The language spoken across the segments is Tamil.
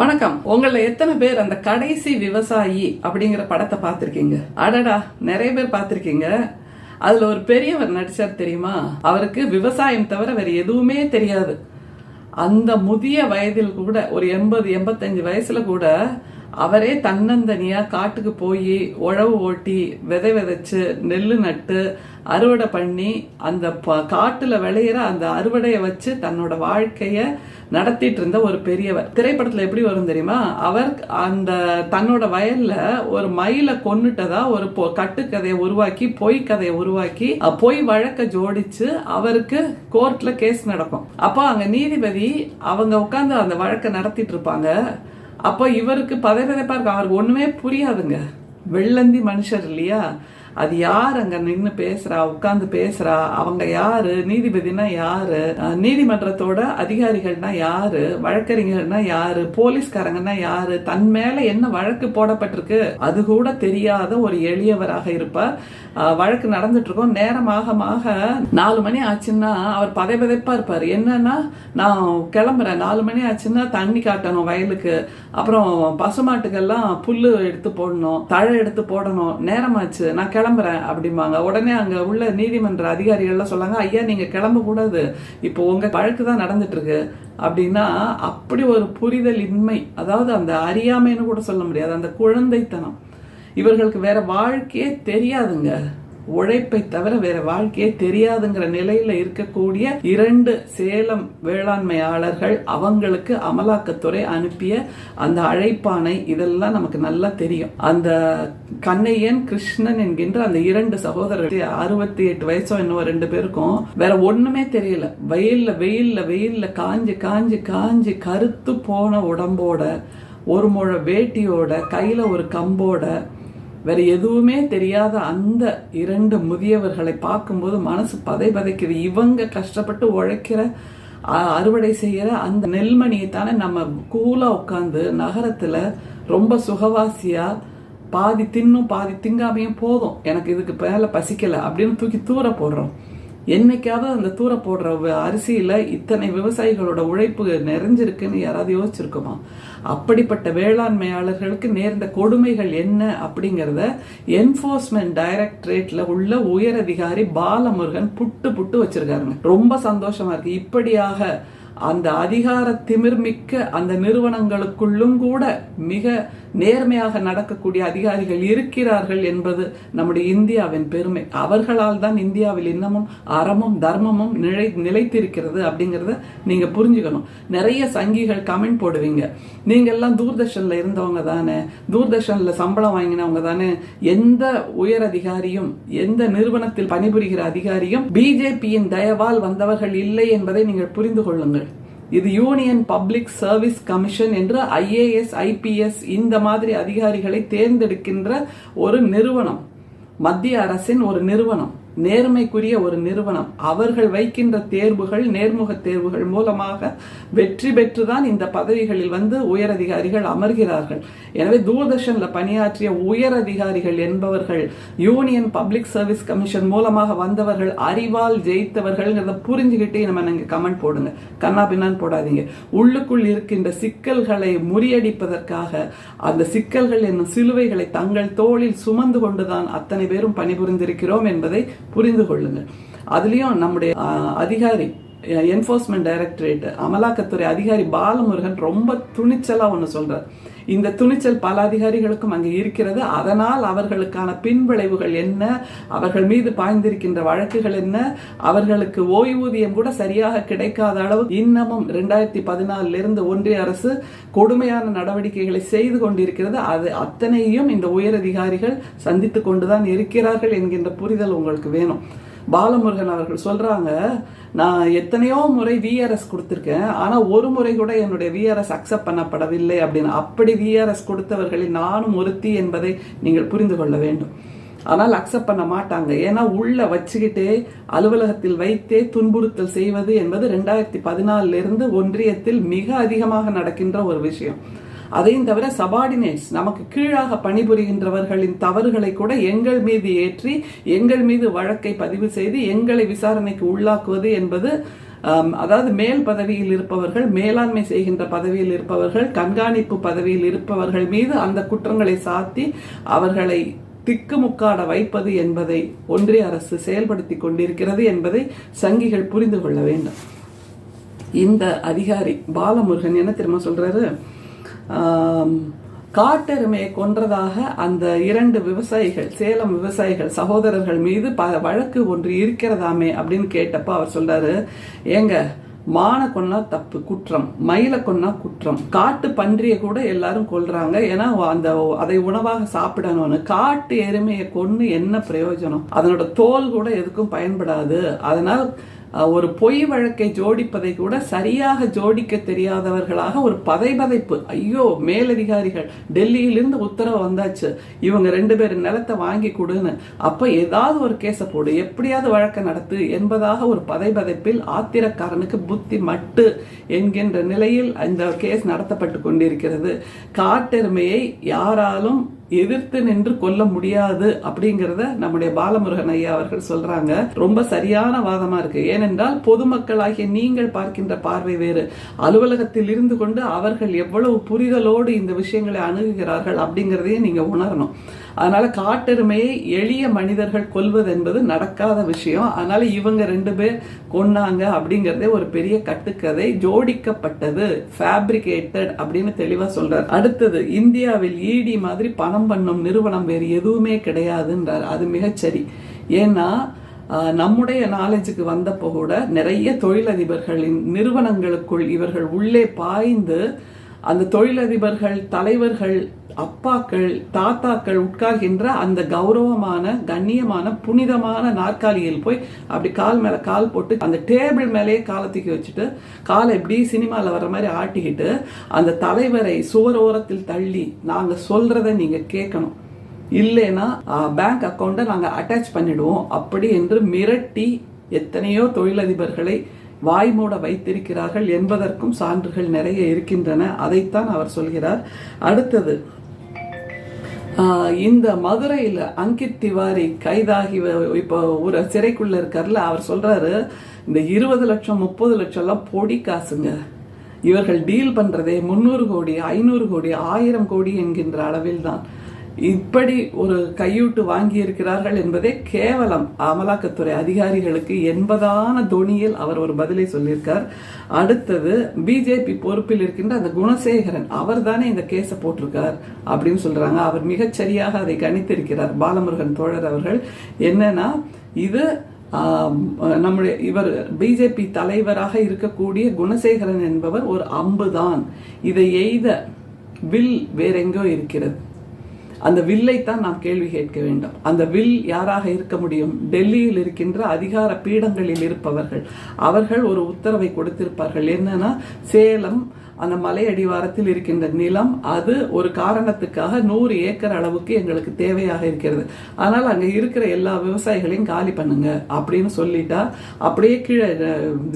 வணக்கம். உங்கள எத்தனை பேர் அந்த கடைசி விவசாயி அப்படிங்கிற படத்தை பார்த்துருக்கீங்க? அடடா நிறைய பேர் பார்த்துருக்கீங்க. அதுல ஒரு பெரியவர் நடிச்சார் தெரியுமா? அவருக்கு விவசாயம் தவிர வேற எதுவுமே தெரியாது. அந்த முதிய வயதில் கூட ஒரு எண்பது எண்பத்தஞ்சு வயசுல கூட அவரே தன்னந்தனியாக காட்டுக்கு போய் உழவு ஓட்டி விதை விதைச்சு நெல் நட்டு அறுவடை பண்ணி அந்த ப- காட்டில் விளையிற அந்த அறுவடையை வச்சு தன்னோட வாழ்க்கையை நடத்திட்டு இருந்த ஒரு பெரியவர். திரைப்படத்தில் எப்படி வரும் தெரியுமா? அவர் அந்த தன்னோட வயலில் ஒரு மயிலை கொன்னுட்டதா ஒரு பொ- கட்டுக்கதையை உருவாக்கி பொய் கதையை உருவாக்கி பொய் வழக்க ஜோடிச்சு அவருக்கு கோர்ட்டில் கேஸ் நடக்கும். அப்போ அங்கே நீதிபதி அவங்க உட்காந்து அந்த வழக்கை நடத்திட்டு இருப்பாங்க அப்போ இவருக்கு பதவிதப்பா இருக்கு அவருக்கு ஒண்ணுமே புரியாதுங்க. வெள்ளந்தி மனுஷர் இல்லையா? அது யார் அங்க நின்னு பேசுறா உட்கார்ந்து பேசுறா? அவங்க யாரு? நீதிபதினா யாரு? நீதிமன்றத்தோட அதிகாரிகள்னா யாரு? வழக்கறிஞர்னா யாரு? போலீஸ்காரங்கன்னா யாரு? தன் மேல என்ன வழக்கு போடப்பட்டிருக்கு? அது கூட தெரியாத ஒரு எளியவராக இருப்பார். அஹ் வழக்கு நடந்துட்டு இருக்கோம் நேரமாக நாலு மணி ஆச்சுன்னா அவர் பதை பதைப்பா இருப்பார். என்னன்னா நான் கிளம்புறேன். நாலு மணி ஆச்சுன்னா தண்ணி காட்டணும் வயலுக்கு. அப்புறம் பசுமாட்டுக்கெல்லாம் புல்லு எடுத்து போடணும். தழை எடுத்து போடணும். நேரமாச்சு. நான் கிளம்புறேன் அப்படிம்பாங்க. உடனே அங்க உள்ள நீதிமன்ற அதிகாரிகள்லாம் சொல்லாங்க ஐயா நீங்க கிளம்ப கூடாது. இப்போ உங்க வழக்கு தான் நடந்துட்டு இருக்கு அப்படின்னா அப்படி ஒரு புரிதல் இன்மை அதாவது அந்த அறியாமைன்னு கூட சொல்ல முடியாது அந்த குழந்தைத்தனம். இவர்களுக்கு வேற வாழ்க்கையே தெரியாதுங்க. உழைப்பை தவிர வேற வாழ்க்கையே தெரியாதுங்கிற நிலையில இருக்கக்கூடிய இரண்டு சேலம் வேளாண்மையாளர்கள் அவங்களுக்கு அமலாக்கத்துறை அனுப்பிய அந்த அழைப்பானை இதெல்லாம் நமக்கு நல்லா தெரியும். அந்த கண்ணையன் கிருஷ்ணன் என்கின்ற அந்த இரண்டு சகோதரர்கள் அறுபத்தி எட்டு வயசோ என்னவோ ரெண்டு பேருக்கும் வேற ஒண்ணுமே தெரியல. வெயில்ல வெயில்ல வெயில்ல காஞ்சு காஞ்சு காஞ்சு கருத்து போன உடம்போட ஒரு முழ வேட்டியோட கையில ஒரு கம்போட வேற எதுவுமே தெரியாத அந்த இரண்டு முதியவர்களை பார்க்கும்போது மனசு பதை பதைக்குது. இவங்க கஷ்டப்பட்டு உழைக்கிற அறுவடை செய்யற அந்த நெல்மணியை தானே நம்ம கூலா உட்காந்து நகரத்துல ரொம்ப சுகவாசியா பாதி தின்னும் பாதி திங்காமையும் போதும். எனக்கு இதுக்கு மேல பசிக்கல அப்படின்னு தூக்கி தூர போடுறோம். என்னைக்காவது அந்த தூர போடுற அரிசியில் இத்தனை விவசாயிகளோட உழைப்பு நிறைஞ்சிருக்குன்னு யாராவது யோசிச்சிருக்குமா? அப்படிப்பட்ட வேளாண்மையாளர்களுக்கு நேர்ந்த கொடுமைகள் என்ன அப்படிங்கிறத என்ஃபோர்ஸ்மெண்ட் டைரக்டரேட்டில் உள்ள உயர் அதிகாரி பாலமுருகன் புட்டு புட்டு வச்சிருக்காருங்க. ரொம்ப சந்தோஷமா இருக்கு. இப்படியாக அந்த அதிகார திமிர்மிக்க அந்த நிறுவனங்களுக்குள்ளும் கூட மிக நேர்மையாக நடக்கக்கூடிய அதிகாரிகள் இருக்கிறார்கள் என்பது நம்முடைய இந்தியாவின் பெருமை. அவர்களால் தான் இந்தியாவில் இன்னமும் அறமும் தர்மமும் நிலை நிலைத்திருக்கிறது அப்படிங்கிறத நீங்கள் புரிஞ்சுக்கணும். நிறைய சங்கிகள் கமெண்ட் போடுவீங்க. நீங்கள்லாம் தூர்தர்ஷனில் இருந்தவங்க தானே. தூர்தர்ஷனில் சம்பளம் வாங்கினவங்க தானே. எந்த உயர் அதிகாரியும் எந்த நிறுவனத்தில் பணிபுரிகிற அதிகாரியும் பிஜேபியின் தயவால் வந்தவர்கள் இல்லை என்பதை நீங்கள் புரிந்து கொள்ளுங்கள். இது யூனியன் பப்ளிக் சர்வீஸ் கமிஷன் என்ற ஐஏஎஸ் ஐபிஎஸ் இந்த மாதிரி அதிகாரிகளை தேர்ந்தெடுக்கின்ற ஒரு நிறுவனம். மத்திய அரசின் ஒரு நிறுவனம். நேர்மைக்குரிய ஒரு நிறுவனம். அவர்கள் வைக்கின்ற தேர்வுகள் நேர்முக தேர்வுகள் மூலமாக வெற்றி பெற்றுதான் இந்த பதவிகளில் வந்து உயர் அதிகாரிகள் அமர்கிறார்கள். எனவே தூர்தர்ஷன்ல பணியாற்றிய உயர் அதிகாரிகள் என்பவர்கள் யூனியன் பப்ளிக் சர்வீஸ் கமிஷன் மூலமாக வந்தவர்கள் அறிவால் ஜெயித்தவர்கள்ங்கிறத புரிஞ்சுக்கிட்டே நம்ம நீங்க கமெண்ட் போடுங்க. கண்ணா பின்னான்னு போடாதீங்க. உள்ளுக்குள் இருக்கின்ற சிக்கல்களை முறியடிப்பதற்காக அந்த சிக்கல்கள் என்னும் சிலுவைகளை தங்கள் தோளில் சுமந்து கொண்டுதான் அத்தனை பேரும் பணிபுரிந்திருக்கிறோம் என்பதை புரிந்து கொள்ளுங்கள். அதுலேயும் நம்முடைய அதிகாரி என்ஃபோர்ஸ்மெண்ட் டைரக்டரேட் அமலாக்கத்துறை அதிகாரி பாலமுருகன் ரொம்ப துணிச்சலாக ஒன்று சொல்கிறார் இந்த துணிச்சல் பல அதிகாரிகளுக்கும் அங்கே இருக்கிறது. அதனால் அவர்களுக்கான பின்விளைவுகள் என்ன? அவர்கள் மீது பாய்ந்திருக்கின்ற வழக்குகள் என்ன? அவர்களுக்கு ஓய்வூதியம் கூட சரியாக கிடைக்காத அளவு இன்னமும் ரெண்டாயிரத்தி பதினாலிருந்து ஒன்றிய அரசு கொடுமையான நடவடிக்கைகளை செய்து கொண்டிருக்கிறது. அது அத்தனையும் இந்த உயர் அதிகாரிகள் சந்தித்து கொண்டுதான் இருக்கிறார்கள் என்கின்ற புரிதல் உங்களுக்கு வேணும். பாலமுருகன் அவர்கள் சொல்றாங்க நான் எத்தனையோ முறை விஆர்எஸ் கொடுத்துருக்கேன் ஆனா ஒரு முறை கூட என்னுடைய விஆர்எஸ் அக்செப்ட் பண்ணப்படவில்லை அப்படின்னு. அப்படி விஆர்எஸ் கொடுத்தவர்களில் நானும் ஒருத்தி என்பதை நீங்கள் புரிந்து கொள்ள வேண்டும். ஆனால் அக்செப்ட் பண்ண மாட்டாங்க. ஏன்னா உள்ள வச்சுக்கிட்டே அலுவலகத்தில் வைத்தே துன்புறுத்தல் செய்வது என்பது ரெண்டாயிரத்தி பதினாலிருந்து ஒன்றியத்தில் மிக அதிகமாக நடக்கின்ற ஒரு விஷயம். அதையும் தவிர சபார்டினேட்ஸ் நமக்கு கீழாக பணிபுரிகின்றவர்களின் தவறுகளை கூட எங்கள் மீது ஏற்றி எங்கள் மீது வழக்கை பதிவு செய்து எங்களை விசாரணைக்கு உள்ளாக்குவது என்பது அதாவது மேல் பதவியில் இருப்பவர்கள் மேலாண்மை செய்கின்ற பதவியில் இருப்பவர்கள் கண்காணிப்பு பதவியில் இருப்பவர்கள் மீது அந்த குற்றங்களை சாத்தி அவர்களை திக்குமுக்காட வைப்பது என்பதை ஒன்றிய அரசு செயல்படுத்தி கொண்டிருக்கிறது என்பதை சங்கிகள் புரிந்து கொள்ள வேண்டும். இந்த அதிகாரி பாலமுருகன் என்ன தெரியுமா சொல்றாரு? காட்டெருமையை கொன்றதாக அந்த இரண்டு விவசாயிகள் சேலம் விவசாயிகள் சகோதரர்கள் மீது ப வழக்கு ஒன்று இருக்கிறதாமே அப்படின்னு கேட்டப்போ அவர் சொல்றாரு ஏங்க மான கொன்னா தப்பு குற்றம் மயில கொன்னா குற்றம் காட்டு பன்றியை கூட எல்லாரும் கொள்றாங்க ஏன்னா அந்த அதை உணவாக சாப்பிடணும்னு. காட்டு எருமையை கொன்று என்ன பிரயோஜனம்? அதனோட தோல் கூட எதுக்கும் பயன்படாது. அதனால் ஒரு பொய் வழக்கை ஜோடிப்பதை கூட சரியாக ஜோடிக்க தெரியாதவர்களாக ஒரு பதைபதைப்பு. ஐயோ மேலதிகாரிகள் டெல்லியிலிருந்து உத்தரவு வந்தாச்சு. இவங்க ரெண்டு பேரும் நிலத்தை வாங்கி கொடுன்னு. அப்போ ஏதாவது ஒரு கேஸை போடு. எப்படியாவது வழக்கை நடத்து என்பதாக ஒரு பதைபதைப்பில் ஆத்திரக்காரனுக்கு புத்தி மட்டு என்கின்ற நிலையில் இந்த கேஸ் நடத்தப்பட்டு கொண்டிருக்கிறது. காட்டெருமையை யாராலும் எதிர்த்து நின்று கொல்ல முடியாது அப்படிங்கறத நம்முடைய பாலமுருகன் ஐயா அவர்கள் சொல்றாங்க. ரொம்ப சரியான வாதமா இருக்கு. ஏனென்றால் பொதுமக்களாகிய நீங்கள் பார்க்கின்ற பார்வை வேறு. அலுவலகத்தில் இருந்து கொண்டு அவர்கள் எவ்வளவு புரிதலோடு இந்த விஷயங்களை அணுகுகிறார்கள் அப்படிங்கறதையும் நீங்க உணரணும். அதனால காட்டெருமையை எளிய மனிதர்கள் கொல்வது என்பது நடக்காத விஷயம். அதனால இவங்க ரெண்டு பேர் கொன்னாங்க அப்படிங்கறதே ஒரு பெரிய கட்டுக்கதை. ஜோடிக்கப்பட்டது ஃபேப்ரிகேட்டட் அப்படின்னு தெளிவா சொல்றார். அடுத்தது இந்தியாவில் ஈடி மாதிரி பணம் பண்ணும் நிறுவனம் வேறு எதுவுமே கிடையாதுன்றார். அது மிகச்சரி. ஏன்னா நம்முடைய நாலேஜுக்கு வந்தப்போ கூட நிறைய தொழிலதிபர்களின் நிறுவனங்களுக்குள் இவர்கள் உள்ளே பாய்ந்து அந்த தொழிலதிபர்கள் தலைவர்கள் அப்பாக்கள் தாத்தாக்கள் உட்கார்கின்ற அந்த கௌரவமான கண்ணியமான புனிதமான நாற்காலியில் போய் அப்படி கால் மேல கால் போட்டு அந்த டேபிள் மேலேயே காலை தூக்கி வச்சுட்டு காலை எப்படி சினிமாவில் வர மாதிரி ஆட்டிக்கிட்டு அந்த தலைவரை சுவர் ஓரத்தில் தள்ளி நாங்க சொல்கிறத நீங்க கேட்கணும். இல்லைன்னா பேங்க் அக்கௌண்ட்டை நாங்கள் அட்டாச் பண்ணிடுவோம். அப்படி என்று மிரட்டி எத்தனையோ தொழிலதிபர்களை வாய்மூட வைத்திருக்கிறார்கள் என்பதற்கும் சான்றுகள் நிறைய இருக்கின்றன. அதைத்தான் அவர் சொல்கிறார். அடுத்தது ஆஹ் இந்த மதுரையில் அங்கித் திவாரி கைதாகி இப்போ ஒரு சிறைக்குள்ள இருக்கார்ல அவர் சொல்றாரு இந்த இருபது லட்சம் முப்பது லட்சம் எல்லாம் பொடி காசுங்க. இவர்கள் டீல் பண்றதே முந்நூறு கோடி ஐநூறு கோடி ஆயிரம் கோடி என்கின்ற அளவில் தான் இப்படி ஒரு கையூட்டு வாங்கி இருக்கிறார்கள் என்பதே கேவலம். அமலாக்கத்துறை அதிகாரிகளுக்கு என்பதான தொனியில் அவர் ஒரு பதிலை சொல்லியிருக்கார். அடுத்தது பிஜேபி பொறுப்பில் இருக்கின்ற அந்த குணசேகரன் அவர் தானே இந்த கேஸை போட்டிருக்கார் அப்படின்னு சொல்றாங்க. அவர் மிகச்சரியாக அதை கணித்திருக்கிறார். பாலமுருகன் தோழர் அவர்கள். என்னன்னா இது நம்முடைய இவர் பிஜேபி தலைவராக இருக்கக்கூடிய குணசேகரன் என்பவர் ஒரு அம்புதான். இதை எய்த வில் வேறெங்கோ இருக்கிறது. அந்த வில்லைத்தான் நாம் கேள்வி கேட்க வேண்டும். அந்த வில் யாராக இருக்க முடியும்? டெல்லியில் இருக்கின்ற அதிகார பீடங்களில் இருப்பவர்கள். அவர்கள் ஒரு உத்தரவை கொடுத்திருப்பார்கள். என்னன்னா சேலம் அந்த மலை அடிவாரத்தில் இருக்கின்ற நிலம் அது ஒரு காரணத்துக்காக நூறு ஏக்கர் அளவுக்கு எங்களுக்கு தேவையாக இருக்கிறது. அதனால் அங்கே இருக்கிற எல்லா விவசாயிகளையும் காலி பண்ணுங்க அப்படின்னு சொல்லிட்டா அப்படியே கீழே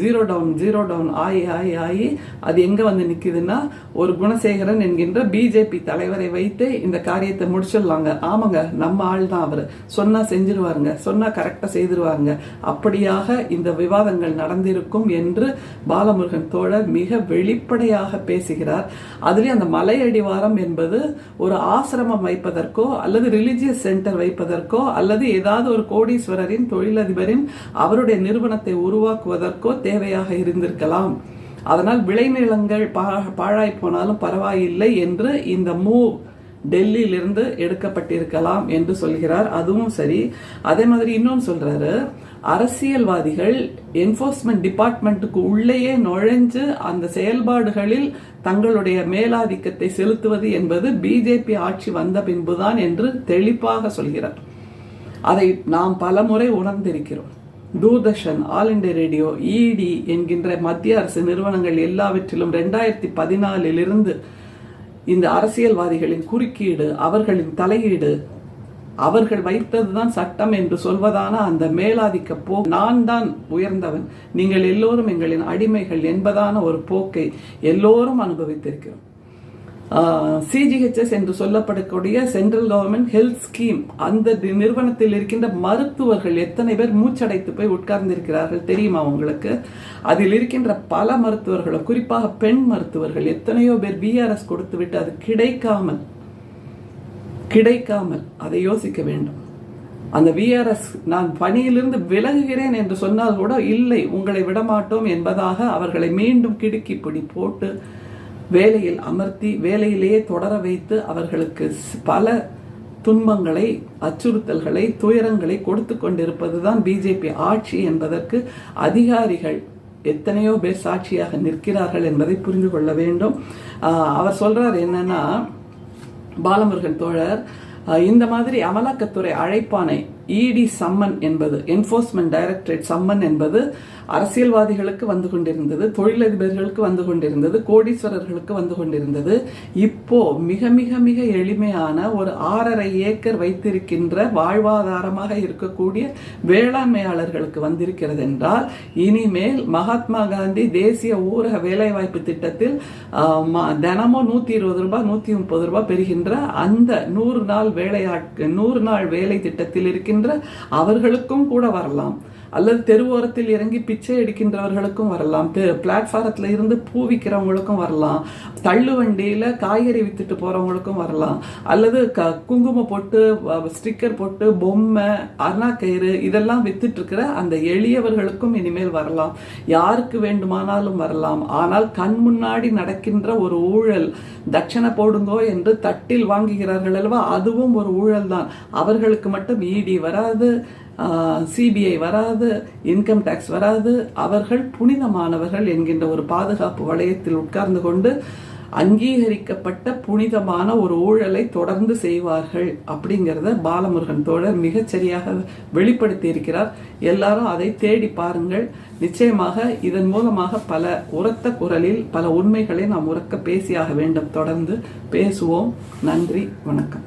ஜீரோ டவுன் ஜீரோ டவுன் ஆகி ஆகி ஆகி அது எங்கே வந்து நிற்கிதுன்னா ஒரு குணசேகரன் என்கின்ற பிஜேபி தலைவரை வைத்து இந்த காரியத்தை முடிச்சிடலாங்க. ஆமாங்க நம்ம ஆள் தான் அவர். சொன்னால் செஞ்சிருவாருங்க சொன்னால் கரெக்டாக செய்திருவாருங்க. அப்படியாக இந்த விவாதங்கள் நடந்திருக்கும் என்று பாலமுருகன் தோழர் மிக வெளிப்படையாக பேசுகிறார். அதுலேயும் அந்த மலையடிவாரம் என்பது ஒரு ஆசிரமம் வைப்பதற்கோ அல்லது ரிலிஜியஸ் சென்டர் வைப்பதற்கோ அல்லது ஏதாவது ஒரு கோடீஸ்வரரின் தொழிலதிபரின் அவருடைய நிறுவனத்தை உருவாக்குவதற்கோ தேவையாக இருந்திருக்கலாம். அதனால் விளைநிலங்கள் பா- பாழாய் போனாலும் பரவாயில்லை என்று இந்த மூவ் டெல்லியிலிருந்து எடுக்கப்பட்டிருக்கலாம் என்று சொல்கிறார். அதுவும் சரி. அதே மாதிரி இன்னொன்று சொல்றாரு. அரசியல்வாதிகள் என்போர்ஸ்மெண்ட் டிபார்ட்மெண்ட்டுக்கு உள்ளேயே நுழைஞ்சு அந்த செயல்பாடுகளில் தங்களுடைய மேலாதிக்கத்தை செலுத்துவது என்பது பிஜேபி ஆட்சி வந்த பின்புதான் என்று தெளிப்பாக சொல்கிறார். அதை நாம் பலமுறை உணர்ந்திருக்கிறோம். தூர்தர்ஷன் ஆல் இண்டியா ரேடியோ இடி என்கின்ற மத்திய அரசு நிறுவனங்கள் எல்லாவற்றிலும் ரெண்டாயிரத்தி பதினாலிலிருந்து இந்த அரசியல்வாதிகளின் குறுக்கீடு அவர்களின் தலையீடு அவர்கள் வைத்ததுதான் சட்டம் என்று சொல்வதான அந்த மேலாதிக்க போ நான் தான் உயர்ந்தவன். நீங்கள் எல்லோரும் எங்களின் அடிமைகள் என்பதான ஒரு போக்கை எல்லோரும் அனுபவித்திருக்கிறோம். சிஜிஹெச்எஸ் என்று சொல்லப்படக்கூடிய சென்ட்ரல் கவர்மெண்ட் ஹெல்த் ஸ்கீம் அந்த தி- நிறுவனத்தில் இருக்கின்ற மருத்துவர்கள் எத்தனை பேர் மூச்சடைத்து போய் உட்கார்ந்திருக்கிறார்கள் தெரியுமா உங்களுக்கு? அதில் இருக்கின்ற பல மருத்துவர்களும் குறிப்பாக பெண் மருத்துவர்கள் எத்தனையோ பேர் பிஆர்எஸ் கொடுத்து விட்டு அது கிடைக்காமல் கிடைக்காமல் அதை யோசிக்க வேண்டும். அந்த விஆர்எஸ் நான் பணியிலிருந்து விலகுகிறேன் என்று சொன்னால் கூட இல்லை உங்களை விடமாட்டோம் என்பதாக அவர்களை மீண்டும் கிடுக்கி பிடி போட்டு வேலையில் அமர்த்தி வேலையிலேயே தொடர வைத்து அவர்களுக்கு ஸ்- பல துன்பங்களை அச்சுறுத்தல்களை துயரங்களை கொடுத்து கொண்டிருப்பதுதான் பிஜேபி ஆட்சி என்பதற்கு அதிகாரிகள் எத்தனையோ பேர் சாட்சியாக நிற்கிறார்கள் என்பதை புரிந்து கொள்ள வேண்டும். அவர் சொல்றார் என்னன்னா பாலமுருகன் தோழர் இந்த மாதிரி அமலாக்கத்துறை அழைப்பானை இடி சம்மன் என்பது என்போர்ஸ்மெண்ட் டைரக்டரேட் சம்மன் என்பது அரசியல்வாதிகளுக்கு வந்து கொண்டிருந்தது தொழிலதிபர்களுக்கு வந்து கொண்டிருந்தது கோடீஸ்வரர்களுக்கு வந்து கொண்டிருந்தது. இப்போ மிக மிக மிக எளிமையான ஒரு ஆறரை ஏக்கர் வைத்திருக்கின்ற வாழ்வாதாரமாக இருக்கக்கூடிய வேளாண்மையாளர்களுக்கு வந்திருக்கிறது என்றால் இனிமேல் மகாத்மா காந்தி தேசிய ஊரக வேலைவாய்ப்பு திட்டத்தில் ம- தினமும் நூத்தி இருபது ரூபாய் நூத்தி முப்பது ரூபாய் பெறுகின்ற அந்த நூறு நாள் வேலையாட்கு நூறு நாள் வேலை திட்டத்தில் இருக்கின்ற அவர்களுக்கும் கூட வரலாம். அல்லது தெருவோரத்தில் இறங்கி பிச்சை எடுக்கின்றவர்களுக்கும் வரலாம். பிளாட்ஃபாரத்தில் இருந்து பூ விற்கிறவங்களுக்கும் வரலாம். தள்ளு வண்டியில் காய்கறி வித்துட்டு போகிறவங்களுக்கும் வரலாம். அல்லது க குங்குமம் போட்டு ஸ்டிக்கர் போட்டு பொம்மை அருணாக்கயிறு இதெல்லாம் வித்துட்டுருக்கிற அந்த எளியவர்களுக்கும் இனிமேல் வரலாம். யாருக்கு வேண்டுமானாலும் வரலாம். ஆனால் கண் முன்னாடி நடக்கின்ற ஒரு ஊழல் தட்சணை போடுங்கோ என்று தட்டில் வாங்குகிறார்கள் அல்லவா? அதுவும் ஒரு ஊழல் தான் அவர்களுக்கு மட்டும் ஈடி வராது. சிபிஐ வராது இன்கம் டேக்ஸ் வராது. அவர்கள் புனிதமானவர்கள் என்கின்ற ஒரு பாதுகாப்பு வளையத்தில் உட்கார்ந்து கொண்டு அங்கீகரிக்கப்பட்ட புனிதமான ஒரு ஊழலை தொடர்ந்து செய்வார்கள் அப்படிங்கிறத பாலமுருகன் தோழர் மிகச்சரியாக வெளிப்படுத்தி இருக்கிறார். எல்லாரும் அதை தேடி பாருங்கள். நிச்சயமாக இதன் மூலமாக பல உரத்த குரலில் பல உண்மைகளை நாம் உறக்க பேசியாக வேண்டும். தொடர்ந்து பேசுவோம். நன்றி. வணக்கம்.